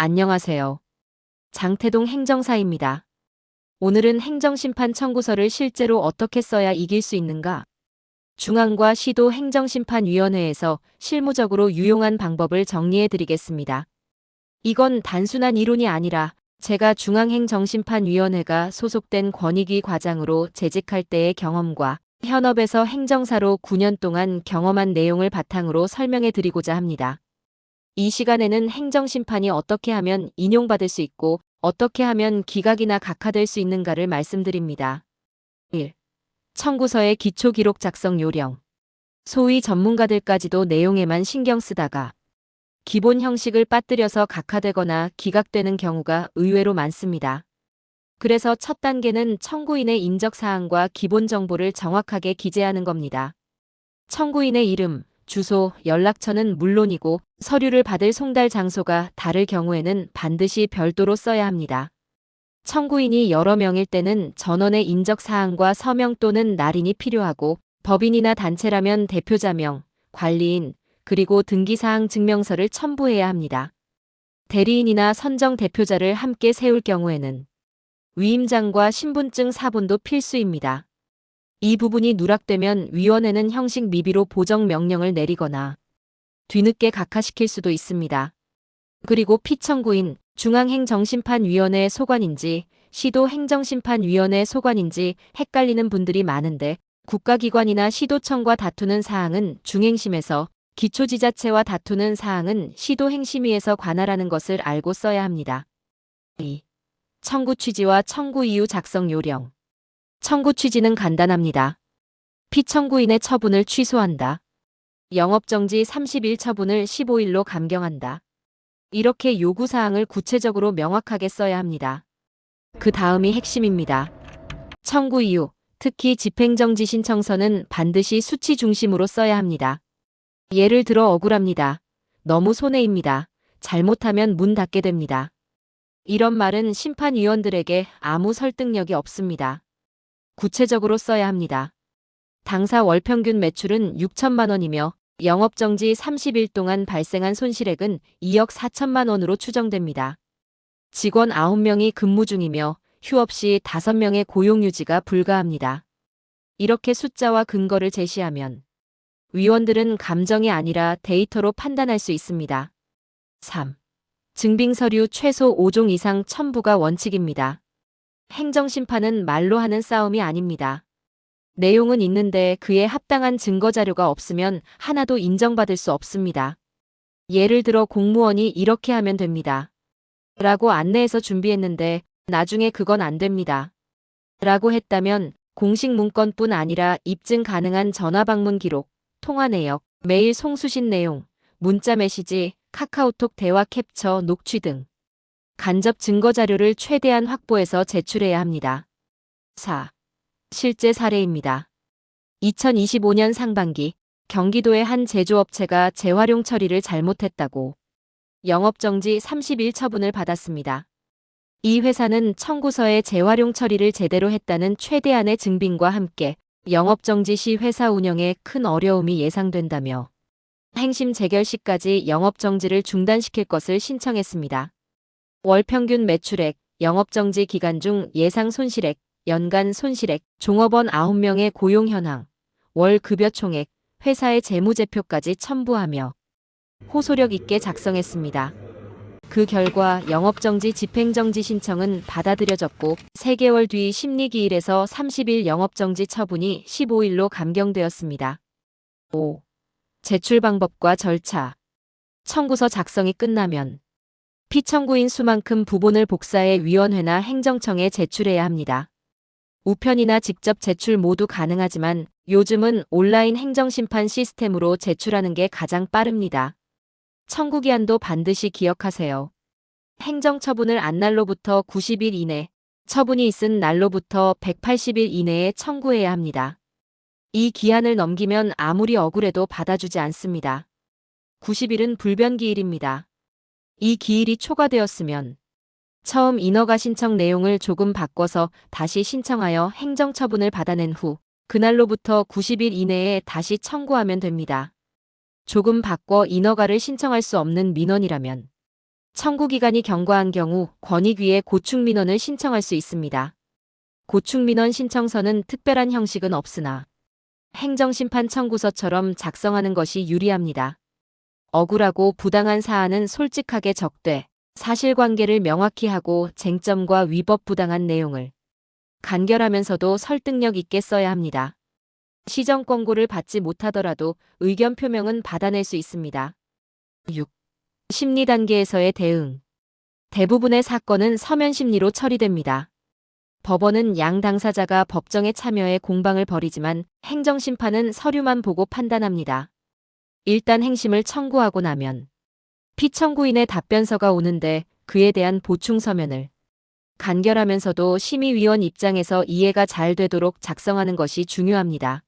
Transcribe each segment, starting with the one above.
안녕하세요. 장태동 행정사입니다. 오늘은 행정심판 청구서를 실제로 어떻게 써야 이길 수 있는가? 중앙과 시도 행정심판위원회에서 실무적으로 유용한 방법을 정리해 드리겠습니다. 이건 단순한 이론이 아니라 제가 중앙행정심판위원회가 소속된 권익위 과장으로 재직할 때의 경험과 현업에서 행정사로 9년 동안 경험한 내용을 바탕으로 설명해 드리고자 합니다. 이 시간에는 행정심판이 어떻게 하면 인용받을 수 있고 어떻게 하면 기각이나 각하될 수 있는가를 말씀드립니다. 1. 청구서의 기초기록 작성 요령. 소위 전문가들까지도 내용에만 신경 쓰다가 기본 형식을 빠뜨려서 각하되거나 기각되는 경우가 의외로 많습니다. 그래서 첫 단계는 청구인의 인적 사항과 기본 정보를 정확하게 기재하는 겁니다. 청구인의 이름, 주소, 연락처는 물론이고 서류를 받을 송달 장소가 다를 경우에는 반드시 별도로 써야 합니다. 청구인이 여러 명일 때는 전원의 인적사항과 서명 또는 날인이 필요하고 법인이나 단체라면 대표자명, 관리인, 그리고 등기사항 증명서를 첨부해야 합니다. 대리인이나 선정 대표자를 함께 세울 경우에는 위임장과 신분증 사본도 필수입니다. 이 부분이 누락되면 위원회는 형식 미비로 보정 명령을 내리거나 뒤늦게 각하시킬 수도 있습니다. 그리고 피청구인 중앙행정심판위원회 소관인지 시도행정심판위원회 소관인지 헷갈리는 분들이 많은데 국가기관이나 시도청과 다투는 사항은 중행심에서 기초지자체와 다투는 사항은 시도행심위에서 관할하는 것을 알고 써야 합니다. 2. 청구 취지와 청구 이유 작성 요령. 청구 취지는 간단합니다. 피청구인의 처분을 취소한다. 영업정지 30일 처분을 15일로 감경한다. 이렇게 요구사항을 구체적으로 명확하게 써야 합니다. 그 다음이 핵심입니다. 청구 이유, 특히 집행정지 신청서는 반드시 수치 중심으로 써야 합니다. 예를 들어 억울합니다. 너무 손해입니다. 잘못하면 문 닫게 됩니다. 이런 말은 심판위원들에게 아무 설득력이 없습니다. 구체적으로 써야 합니다. 당사 월 평균 매출은 6천만 원이며 영업정지 30일 동안 발생한 손실액은 2억 4천만 원으로 추정됩니다. 직원 9명이 근무 중이며 휴 없이 5명의 고용 유지가 불가합니다. 이렇게 숫자와 근거를 제시하면 위원들은 감정이 아니라 데이터로 판단할 수 있습니다. 3. 증빙 서류 최소 5종 이상 첨부가 원칙입니다. 행정심판은 말로 하는 싸움이 아닙니다. 내용은 있는데 그에 합당한 증거 자료가 없으면 하나도 인정받을 수 없습니다. 예를 들어 공무원이 이렇게 하면 됩니다. 라고 안내해서 준비했는데 나중에 그건 안 됩니다. 라고 했다면 공식 문건뿐 아니라 입증 가능한 전화 방문 기록, 통화 내역, 메일 송수신 내용, 문자 메시지, 카카오톡 대화 캡처, 녹취 등 간접 증거 자료를 최대한 확보해서 제출해야 합니다. 4. 실제 사례입니다. 2025년 상반기 경기도의 한 제조업체가 재활용 처리를 잘못했다고 영업정지 30일 처분을 받았습니다. 이 회사는 청구서에 재활용 처리를 제대로 했다는 최대한의 증빙과 함께 영업정지 시 회사 운영에 큰 어려움이 예상된다며 행심 재결 시까지 영업정지를 중단시킬 것을 신청했습니다. 월 평균 매출액, 영업정지 기간 중 예상 손실액, 연간 손실액, 종업원 9명의 고용 현황, 월 급여 총액, 회사의 재무제표까지 첨부하며 호소력 있게 작성했습니다. 그 결과 영업정지 집행정지 신청은 받아들여졌고 3개월 뒤 심리기일에서 30일 영업정지 처분이 15일로 감경되었습니다. 5. 제출 방법과 절차. 청구서 작성이 끝나면 피청구인 수만큼 부본을 복사해 위원회나 행정청에 제출해야 합니다. 우편이나 직접 제출 모두 가능하지만 요즘은 온라인 행정심판 시스템으로 제출하는 게 가장 빠릅니다. 청구기한도 반드시 기억하세요. 행정처분을 안 날로부터 90일 이내, 처분이 있은 날로부터 180일 이내에 청구해야 합니다. 이 기한을 넘기면 아무리 억울해도 받아주지 않습니다. 90일은 불변기일입니다. 이 기일이 초과되었으면 처음 인허가 신청 내용을 조금 바꿔서 다시 신청하여 행정처분을 받아낸 후 그날로부터 90일 이내에 다시 청구하면 됩니다. 조금 바꿔 인허가를 신청할 수 없는 민원이라면 청구기간이 경과한 경우 권익위에 고충민원을 신청할 수 있습니다. 고충민원 신청서는 특별한 형식은 없으나 행정심판 청구서처럼 작성하는 것이 유리합니다. 억울하고 부당한 사안은 솔직하게 적되 사실관계를 명확히 하고 쟁점과 위법 부당한 내용을 간결하면서도 설득력 있게 써야 합니다. 시정 권고를 받지 못하더라도 의견 표명은 받아낼 수 있습니다. 6. 심리 단계에서의 대응. 대부분의 사건은 서면 심리로 처리됩니다. 법원은 양 당사자가 법정에 참여해 공방을 벌이지만 행정심판은 서류만 보고 판단합니다. 일단 행심을 청구하고 나면 피청구인의 답변서가 오는데 그에 대한 보충 서면을 간결하면서도 심의위원 입장에서 이해가 잘 되도록 작성하는 것이 중요합니다.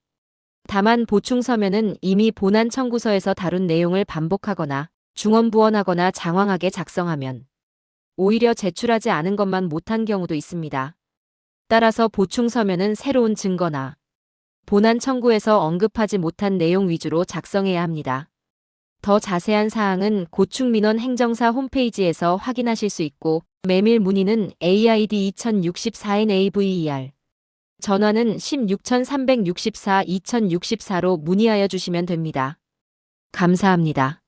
다만 보충 서면은 이미 본안 청구서에서 다룬 내용을 반복하거나 중언부언하거나 장황하게 작성하면 오히려 제출하지 않은 것만 못한 경우도 있습니다. 따라서 보충 서면은 새로운 증거나 본안 청구에서 언급하지 못한 내용 위주로 작성해야 합니다. 더 자세한 사항은 고충민원 행정사 홈페이지에서 확인하실 수 있고 메밀 문의는 AID 2064NAVER 전화는 16364-2064로 문의하여 주시면 됩니다. 감사합니다.